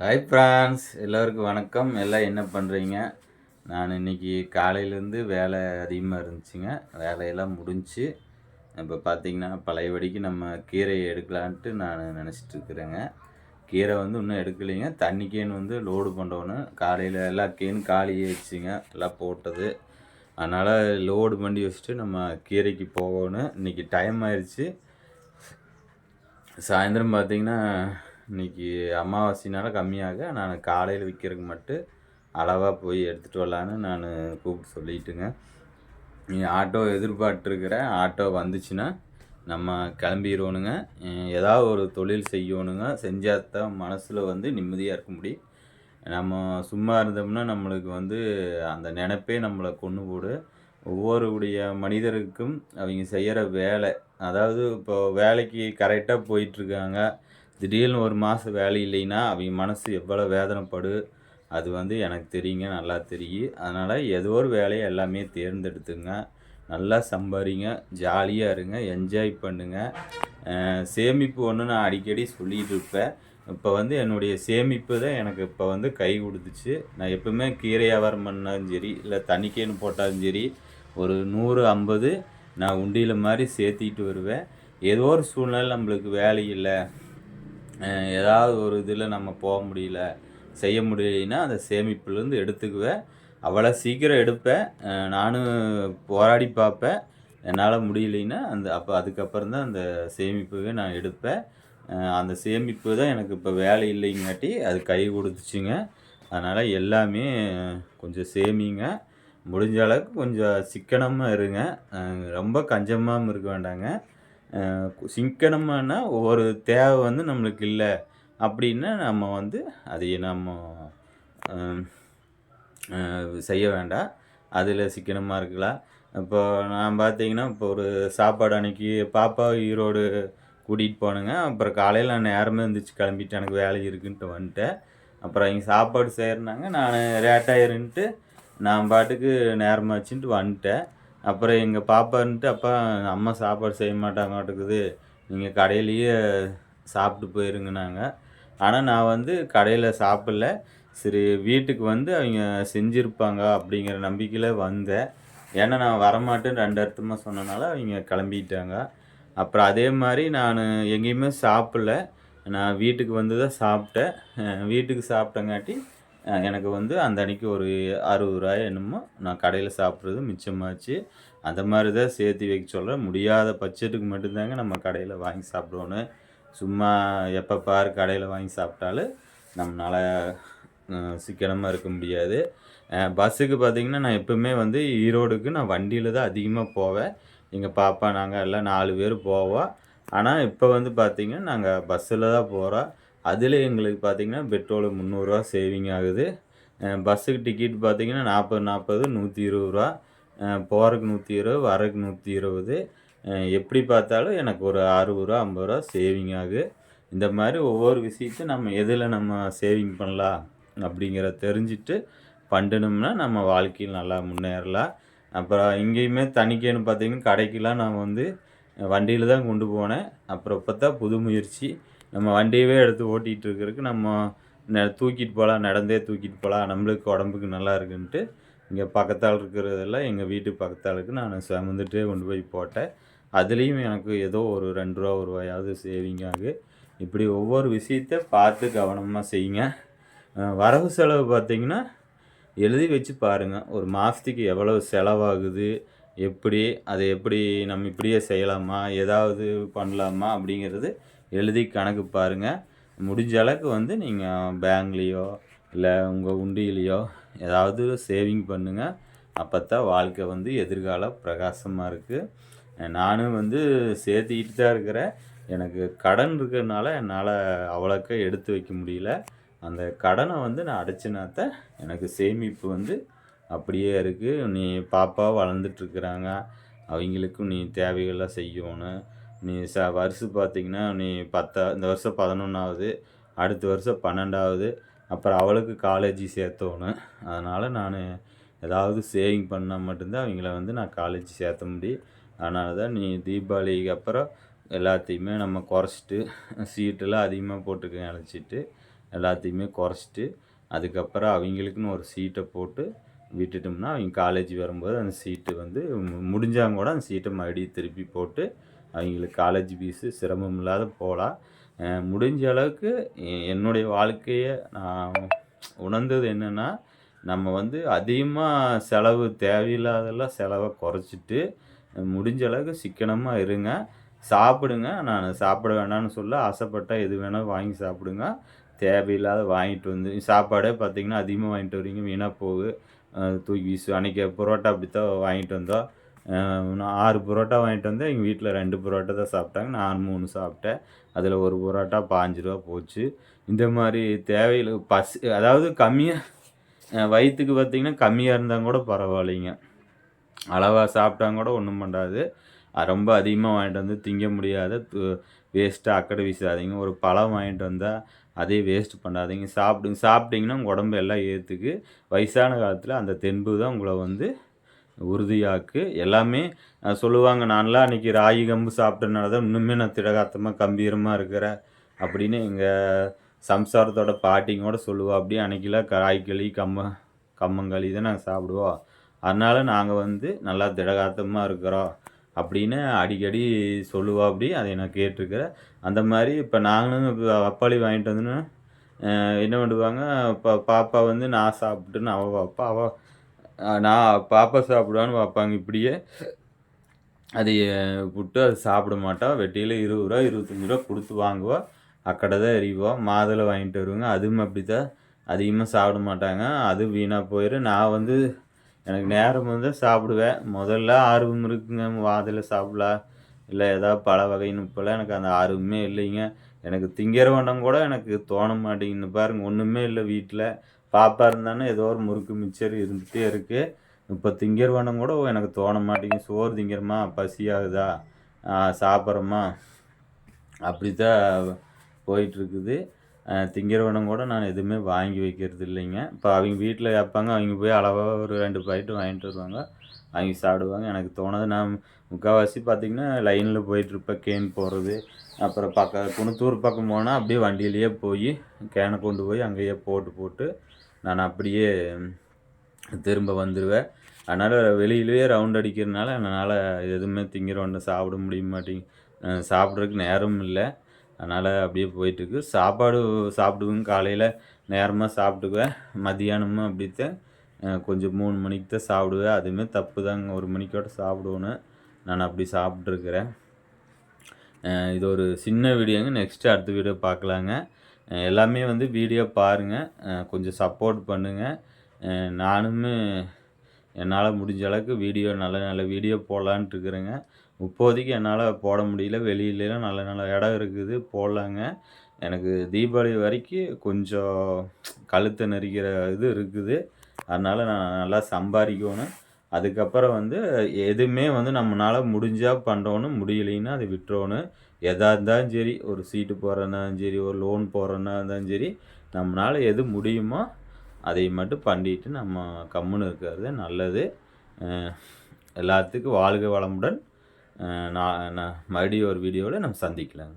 Hi France எல்லோருக்கும் வணக்கம். எல்லாம் என்ன பண்ணுறீங்க நான் இன்றைக்கி காலையிலேருந்து வேலை அதிகமாக இருந்துச்சுங்க. வேலையெல்லாம் முடிஞ்சு இப்போ பார்த்தீங்கன்னா பழையபடிக்கு நம்ம கீரையை எடுக்கலான்ட்டு நான் நினச்சிட்டு இருக்கிறேங்க கீரை வந்து இன்னும் எடுக்கலைங்க. தண்ணி கேன் வந்து லோடு பண்ணணும் காலையில் எல்லா கேன் காலி ஆயிடுச்சுங்க. எல்லாம் போட்டது. அதனால் லோடு பண்ணி வச்சுட்டு நம்ம கீரைக்கு போகணும். இன்றைக்கி டைம் ஆயிடுச்சு சாயந்தரம் பார்த்தீங்கன்னா இன்றைக்கி அமாவாசைனால கம்மியாக நான் காலையில் விற்கிறதுக்கு மட்டும் அளவாக போய் எடுத்துகிட்டு வரலான்னு நான் கூப்பிட்டு சொல்லிட்டுங்க. நீ ஆட்டோ எதிர்பார்த்துருக்குறேன் ஆட்டோ வந்துச்சுன்னா நம்ம கிளம்பிடுவோனுங்க ஏதாவது ஒரு தொழில் செய்யணுங்க. செஞ்சால் தான் மனசில் வந்து நிம்மதியாக இருக்க முடியும். நம்ம சும்மா இருந்தோம்னா நம்மளுக்கு வந்து அந்த நினப்பே நம்மளை கொண்டு போடு. ஒவ்வொருடைய மனிதருக்கும் அவங்க செய்கிற வேலை அதாவது இப்போ வேலைக்கு கரெக்டாக போயிட்டுருக்காங்க திடீர்னு ஒரு மாதம் வேலை இல்லைன்னா அவங்க மனசு எவ்வளோ வேதனைப்படு அது வந்து எனக்கு தெரியுங்க நல்லா தெரியும் அதனால் ஏதோ ஒரு வேலையை எல்லாமே தேர்ந்தெடுத்துங்க. நல்லா சம்பாதிங்க ஜாலியாக இருங்க என்ஜாய் பண்ணுங்கள் சேமிப்பு ஒன்று நான் அடிக்கடி சொல்லிகிட்டு இருப்பேன். இப்போ வந்து என்னுடைய சேமிப்பு தான் எனக்கு இப்போ வந்து கை கொடுத்துச்சு. நான் எப்பவுமே கீரை வியாபாரம் பண்ணாலும் சரி இல்லை தண்ணிக்கேன்னு போட்டாலும் சரி ஒரு நூறு ஐம்பது நான் உண்டியில் மாதிரி சேர்த்திட்டு வருவேன். ஏதோ ஒரு சூழ்நிலை நம்மளுக்கு வேலை இல்லை. ஏதாவது ஒரு இதில் நம்ம போக முடியல செய்ய முடியலைன்னா அந்த சேமிப்புலேருந்து எடுத்துக்குவேன் அவ்வளோ சீக்கிரம் எடுப்பேன் நானும் போராடி பார்ப்பேன் என்னால் முடியலைன்னா அந்த அப்போ அதுக்கப்புறம் தான் அந்த சேமிப்புவே நான் எடுப்பேன் அந்த சேமிப்பு தான் எனக்கு இப்போ வேலை இல்லைங்காட்டி அது கை கொடுத்துச்சுங்க. அதனால் எல்லாமே கொஞ்சம் சேமிங்க. முடிஞ்ச அளவுக்கு கொஞ்சம் சிக்கனமாக இருங்க. ரொம்ப கஞ்சமாகவும் இருக்க வேண்டாங்க. சிக்கனமானா ஒரு தேவை வந்து நம்மளுக்கு இல்லை அப்படின்னா நம்ம வந்து அதை நம்ம செய்ய வேண்டாம். அதில் சிக்கனமாக இருக்கலாம். இப்போ நான் பார்த்தீங்கன்னா இப்போ ஒரு சாப்பாடு அன்னைக்கு பாப்பா ஈரோடு கூட்டிகிட்டு போனேங்க. அப்புறம் காலையில் நான் நேரமே இருந்துச்சு கிளம்பிட்டு எனக்கு வேலை இருக்குன்ட்டு வந்துட்டேன். அப்புறம் இங்கே சாப்பாடு செய்கிறனாங்க நான் ரேட்டாயிருன்ட்டு நான் பாட்டுக்கு நேரமாச்சுன்ட்டு வந்துட்டேன். அப்புறம் எங்கள் பாப்பான்ட்டு அப்பா அம்மா சாப்பாடு செய்ய மாட்டாங்கட்டுக்குது நீங்கள் கடையிலேயே சாப்பிட்டு போயிருங்கனாங்க. ஆனால் நான் வந்து கடையில் சாப்பிடல. சரி வீட்டுக்கு வந்து அவங்க செஞ்சுருப்பாங்க அப்படிங்கிற நம்பிக்கையில் வந்தேன். ஏன்னா நான் வரமாட்டேன்னு ரெண்டு அர்த்தமாக சொன்னனால அவங்க கிளம்பிட்டாங்க. அப்புறம் அதே மாதிரி நான் எங்கேயுமே சாப்பிடல. நான் வீட்டுக்கு வந்து தான் சாப்பிட்டேன். வீட்டுக்கு சாப்பிட்டங்காட்டி எனக்கு வந்து அந்த அன்றைக்கி ஒரு அறுபது ரூபாய் என்னமோ நான் கடையில் சாப்பிட்றது மிச்சமாச்சு. அந்த மாதிரி தான் சேர்த்து வைக்க சொல்கிறேன் முடியாத பட்ஜெட்டுக்கு மட்டும்தாங்க நம்ம கடையில் வாங்கி சாப்பிடுவோன்னு. சும்மா எப்போ பாரு கடையில் வாங்கி சாப்பிட்டாலும் நம்மளால் சிக்கனமாக இருக்க முடியாது. பஸ்ஸுக்கு பார்த்திங்கன்னா நான் எப்போவுமே வந்து ஈரோடுக்கு நான் வண்டியில் தான் அதிகமாக போவேன். எங்கள் பாப்பா நாங்கள் எல்லாம் நாலு பேர் போவோம். ஆனால் இப்போ வந்து பார்த்திங்கன்னா நாங்கள் பஸ்ஸில் தான் போகிறோம் அதில் எங்களுக்கு பார்த்திங்கன்னா பெட்ரோலு முந்நூறுரூவா சேவிங் ஆகுது. பஸ்ஸுக்கு டிக்கெட் பார்த்திங்கன்னா நாற்பது நாற்பது நூற்றி இருபது ரூபா. போகிறக்கு நூற்றி இருபது வரக்கு நூற்றி இருபது. எப்படி பார்த்தாலும் எனக்கு ஒரு அறுபது ரூபா ஐம்பது ரூபா சேவிங் ஆகுது. இந்த மாதிரி ஒவ்வொரு விஷயத்தையும் நம்ம எதில் நம்ம சேவிங் பண்ணலாம் அப்படிங்கிற தெரிஞ்சுட்டு பண்ணினோம்னா நம்ம வாழ்க்கையில் நல்லா முன்னேறலாம். அப்புறம் இங்கேயுமே தணிக்கைன்னு பார்த்தீங்கன்னா கடைக்கெலாம் நான் வந்து வண்டியில் தான் கொண்டு போனேன். அப்புறம் இப்போ தான் புது முயற்சி. நம்ம வண்டியவே எடுத்து ஓட்டிகிட்டு இருக்கிறதுக்கு நம்ம ந தூக்கிட்டு போகலாம் நடந்தே தூக்கிட்டு போகலாம் நம்மளுக்கு உடம்புக்கு நல்லா இருக்குன்ட்டு இங்கே பக்கத்தால் இருக்கிறதெல்லாம் எங்கள் வீட்டு பக்கத்தாளுக்கு நான் சுமந்துட்டே கொண்டு போய் போட்டேன். அதுலேயும் எனக்கு ஏதோ ஒரு ரெண்டு ரூபா ஒரு ரூபாயாவது சேவிங் ஆகு. இப்படி ஒவ்வொரு விஷயத்த பார்த்து கவனமாக செய்யுங்க. வரவு செலவு பார்த்திங்கன்னா எழுதி வச்சு பாருங்கள் ஒரு மாதத்துக்கு எவ்வளோ செலவாகுது எப்படி அதை எப்படி நம்ம இப்படியே செய்யலாமா ஏதாவது பண்ணலாமா அப்படிங்கிறது எழுதி கணக்கு பாருங்கள் முடிஞ்ச அளவுக்கு வந்து நீங்கள் பேங்க்லேயோ இல்லை உங்கள் உண்டியிலையோ ஏதாவது சேவிங் பண்ணுங்கள் அப்போ தான் வாழ்க்கை வந்து எதிர்காலம் பிரகாசமாக இருக்குது நானும் வந்து சேர்த்திக்கிட்டு தான் இருக்கிறேன். எனக்கு கடன் இருக்கிறதுனால என்னால் அவ்வளோக்கா எடுத்து வைக்க முடியல. அந்த கடனை வந்து நான் அடைச்சினாத்தான் எனக்கு சேமிப்பு வந்து அப்படியே இருக்குது நீ பாப்பா வளர்ந்துட்டுருக்குறாங்க அவங்களுக்கும் நீ தேவைகள்லாம் செய்யணும். நீ ச வருஷம் பார்த்திங்கன்னா நீ பத்தா இந்த வருஷம் பதினொன்றாவது அடுத்த வருஷம் பன்னெண்டாவது அப்புறம் அவளுக்கு காலேஜ் சேர்த்தோணும் அதனால் நான் ஏதாவது சேவிங் பண்ணால் மட்டும்தான் அவங்கள வந்து நான் காலேஜ் சேர்த்த முடியும். அதனால தான் நீ தீபாவளிக்கு அப்புறம் எல்லாத்தையுமே நம்ம குறைச்சிட்டு சீட்டெல்லாம் அதிகமாக போட்டுக்க நினச்சிட்டு எல்லாத்தையுமே குறைச்சிட்டு அதுக்கப்புறம் அவங்களுக்குன்னு ஒரு சீட்டை போட்டு விட்டுட்டோம்னா அவங்க காலேஜ் வரும்போது அந்த சீட்டு வந்து முடிஞ்சாங்க கூட அந்த சீட்டை மறுபடியும் திருப்பி போட்டு அவங்களுக்கு காலேஜ் ஃபீஸு சிரமம் இல்லாத போகலாம் முடிஞ்ச அளவுக்கு என்னுடைய வாழ்க்கையை நான் உணர்ந்தது என்னென்னா நம்ம வந்து அதிகமாக செலவு தேவையில்லாதெல்லாம் செலவை குறைச்சிட்டு முடிஞ்ச அளவுக்கு சிக்கனமாக இருங்க. சாப்பிடுங்க. நான் சாப்பிட வேணாம்னு சொல்ல ஆசைப்பட்டால் எது வேணால் வாங்கி சாப்பிடுங்க. தேவையில்லாத வாங்கிட்டு வந்து சாப்பாடே பார்த்திங்கன்னா அதிகமாக வாங்கிட்டு வரீங்க வீணாக போகுது. தூக்கி வீசு அன்றைக்கி புரோட்டா அப்படி தான் வாங்கிட்டு வந்தோம். நான் ஆறு புரோட்டா வாங்கிட்டு வந்தேன் எங்கள் வீட்டில் ரெண்டு புரோட்டா தான் சாப்பிட்டாங்க. நான் மூணு சாப்பிட்டேன். அதில் ஒரு புரோட்டா பாஞ்சு ரூபா போச்சு. இந்த மாதிரி தேவையில் பசி அதாவது கம்மியாக வயிற்றுக்கு பார்த்தீங்கன்னா கம்மியாக இருந்தால் கூட பரவாயில்லைங்க. அளவாக சாப்பிட்டாங்க கூட ஒன்றும் பண்ணாது. அது ரொம்ப அதிகமாக வாங்கிட்டு வந்து திங்க முடியாத வேஸ்ட்டாக அக்கடை வீசாதீங்க. ஒரு பழம் வாங்கிட்டு வந்தால் அதே வேஸ்ட் பண்ணாதீங்க. சாப்பிடுங்க சாப்பிட்டிங்கன்னா உங்கள் உடம்பு எல்லாம் ஏற்றுக்கு வயசான காலத்தில் அந்த தென்பு தான் உங்களை வந்து உறுதியாக்கு எல்லாமே சொல்லுவாங்க நான்லாம் அன்றைக்கி ராகி கம்பு சாப்பிட்டனால தான் இன்னுமே நான் திடகாத்தமாக கம்பீரமாக இருக்கிறேன். அப்படின்னு எங்கள் சம்சாரத்தோட பாட்டிங்கோட சொல்லுவோம் அப்படியே அன்றைக்கிலாம் ராய்களி கம்ம கம்மங்களி தான் நாங்கள் சாப்பிடுவோம் அதனால் நாங்கள் வந்து நல்லா திடகாத்தமாக இருக்கிறோம் அப்படின்னு அடிக்கடி சொல்லுவா. அப்படி அதை நான் கேட்டிருக்கிறேன். அந்த மாதிரி இப்போ நாங்களும் இப்போ அப்பாளி வாங்கிட்டு வந்தோன்னா என்ன பண்ணுவாங்க இப்போ பாப்பா வந்து நான் சாப்பிட்டுன்னு அவள் பாப்பா அவள் நான் பாப்பா சாப்பிடுவான்னு பார்ப்பாங்க இப்படியே. அதை விட்டு அது சாப்பிட மாட்டோம் வெட்டியில் இருபது ரூபா இருபத்தஞ்சி ரூபா கொடுத்து வாங்குவோம் அக்கடை தான் எறிவோம் மாதுளை வாங்கிட்டு வருவாங்க. அதுவும் அப்படி தான் அதிகமாக சாப்பிட மாட்டாங்க. அது வீணாக போயிடும் நான் வந்து எனக்கு நேரம் வந்து சாப்பிடுவேன். முதல்ல ஆர்வம் இருக்குங்க. மாதுளை சாப்பிடலாம் இல்லை ஏதாவது பழ வகைன்னு இப்போலாம் எனக்கு அந்த ஆர்வமே இல்லைங்க. எனக்கு திங்கிற வண்டம் கூட எனக்கு தோண மாட்டேங்குது பாருங்க. ஒன்றுமே இல்லை வீட்டில். பாப்பா இருந்தானே ஏதோ ஒரு முறுக்கு மிச்சர் இருந்துகிட்டே இருக்குது இப்போ திங்கிறவனும் கூட எனக்கு தோண மாட்டேங்குது சோறு திங்கிறமா பசியாகுதா சாப்பிட்றோமா அப்படி தான் போயிட்டுருக்குது திங்கிறவனும் கூட நான் எதுவுமே வாங்கி வைக்கிறது இல்லைங்க. இப்போ அவங்க வீட்டில் கேட்பாங்க அவங்க போய் அளவாக ஒரு ரெண்டு பாக்கெட்டு வாங்கிட்டு வருவாங்க அவங்க சாப்பிடுவாங்க. எனக்கு தோணுது நான் முக்கால்வாசி பார்த்திங்கன்னா லைனில் போயிட்டுருப்பேன் கேன் போடுறது அப்புறம் பக்க குணத்தூர் பக்கம் போனால் அப்படியே வண்டியிலேயே போய் கேனை கொண்டு போய் அங்கேயே போட்டு போட்டு நான் அப்படியே திரும்ப வந்துடுவேன் அதனால் வெளியிலேயே ரவுண்ட் அடிக்கிறதுனால என்னால் எதுவுமே திங்கிற ஒன்று சாப்பிட முடிய மாட்டேங்க சாப்பிட்றதுக்கு நேரமும் இல்லை. அதனால் அப்படியே போயிட்டுருக்கு. சாப்பாடு சாப்பிடுவேங்க காலையில் நேரமாக சாப்பிட்டுக்குவேன் மதியானமும் அப்படித்தான் கொஞ்சம் மூணு மணிக்கு தான் சாப்பிடுவேன். அதுவுமே தப்பு தாங்க. ஒரு மணிக்கோட சாப்பிடுவேன்னு நான் அப்படி சாப்பிட்ருக்குறேன் இது ஒரு சின்ன வீடியோங்க. நெக்ஸ்ட்டு அடுத்த வீடியோ பார்க்கலாங்க. எல்லாமே வந்து வீடியோ பாருங்கள் கொஞ்சம் சப்போர்ட் பண்ணுங்கள் நானுமே என்னால் முடிஞ்ச அளவுக்கு வீடியோ நல்ல நல்ல வீடியோ போடலான்ட்டு இருக்கிறேங்க. இப்போதைக்கு என்னால் போட முடியல. வெளியிலலாம் நல்ல நல்ல இடம் இருக்குது போடலாங்க. எனக்கு தீபாவளி வரைக்கும் கொஞ்சம் கழுத்தை நெரிக்கிற இது இருக்குது. அதனால் நான் நல்லா சம்பாதிக்கணும். அதுக்கப்புறம் வந்து எதுவுமே வந்து நம்மளால் முடிஞ்சால் பண்ணுறோன்னு முடியலைன்னா அதை விட்டுறோணும். எதாக இருந்தாலும் சரி ஒரு சீட்டு போடுறனாலும் சரி ஒரு லோன் போடுறனா இருந்தாலும் சரி நம்மளால் எது முடியுமோ அதை மட்டும் பண்ணிட்டு நம்ம கம்முன்னு இருக்கிறது நல்லது. எல்லாத்துக்கும் வாழ்க வளமுடன். நான் நான் மறுபடியும் ஒரு வீடியோவில் நம்ம சந்திக்கலாங்க